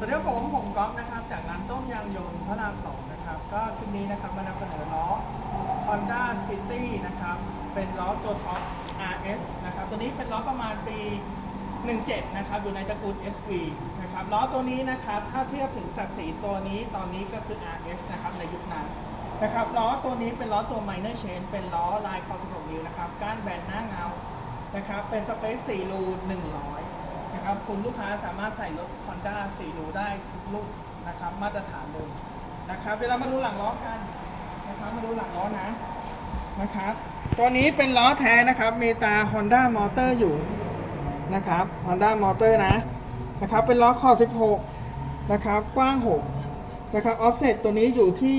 สวัสดีครับผมผมก๊อฟนะครับ จากร้านต้มยางยนต์พระรามสองนะครับ ก็คลิปนี้นะครับมานำเสนอล้อ Honda City นะครับ เป็นล้อตัวท็อป RS นะครับ ตัวนี้เป็นล้อประมาณปี 17 นะครับ อยู่ในตระกูล SV นะครับ ล้อตัวนี้นะครับ ถ้าเทียบถึงศักดิ์ศรีตัวนี้ตอนนี้ก็คือ RS นะครับ ในยุคนั้นนะครับ ล้อตัวนี้เป็นล้อตัว minor chain เป็นล้อลายคอ16นิ้วนะครับ ก้านแบนหน้าเงา นะครับ เป็นสเปค4รู100 นะครับคุณลูกค้าสามารถใส่รถ Honda 4รูได้ทุกรุ่นนะครับ มาตรฐานเลยนะครับ เวเรามาดูหลังล้อกันนะครับมาดูหลังล้อนะนะครับ ตัวนี้เป็นล้อแท้นะครับ มีตา Honda Motor อยู่นะครับ Honda Motor นะนะครับ เป็นล้อคอ16 นะครับ กว้าง 6 นะครับ ออฟเซ็ตตัวนี้อยู่ที่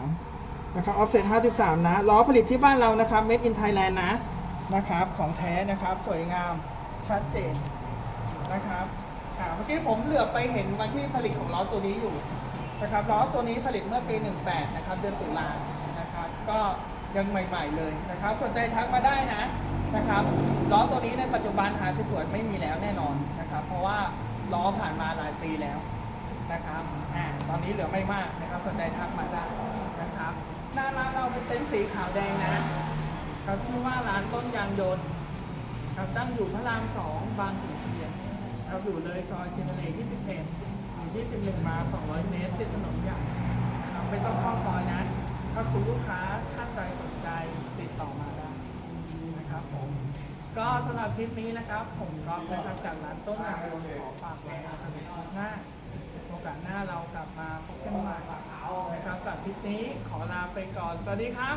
53 นะครับ ออฟเซ็ต53 นะ ล้อผลิตที่บ้านเรานะครับ Made in Thailand นะ นะครับ ของแท้นะครับ สวยงาม ชัดเจน นะครับอ่าเมื่อกี้ผมเหลือบไปเห็นวันที่ผลิตของล้อตัวนี้อยู่นะครับล้อตัวนี้ผลิตเมื่อปี 18 นะครับ เดือนตุลานะครับ ก็ยังใหม่ ๆ เลยนะครับสนใจทักมาได้นะนะครับล้อตัวนี้ในปัจจุบันหาสวยๆไม่มีแล้วแน่นอนนะครับ เพราะว่าล้อผ่านมาหลายปีแล้วนะครับอ่าตอนนี้เหลือไม่มากนะครับสนใจทักมาได้นะครับหน้าร้านเราเป็นเต็นท์สีขาวแดงนะครับชื่อว่าร้านต้นยางยนต์ครับตั้งอยู่พระรามสองบางขุนเทียน ครับอยู่เลยซอยเชนเล21อยู่21 มา 200 เมตรติดถนนใหญ่ครับไม่ต้องเข้าซอยนะ ถ้าคุณลูกค้าท่านใดสนใจติดต่อมาได้นะครับผม ก็สำหรับคลิปนี้นะครับ ผมก็นะครับจากร้านต้นยางรขอฝากไว้นะครับหน้าโอกาสหน้าเรากลับมาพบกันใหม่นะครับสำหรับคลิปนี้ขอลาไปก่อน สวัสดีครับ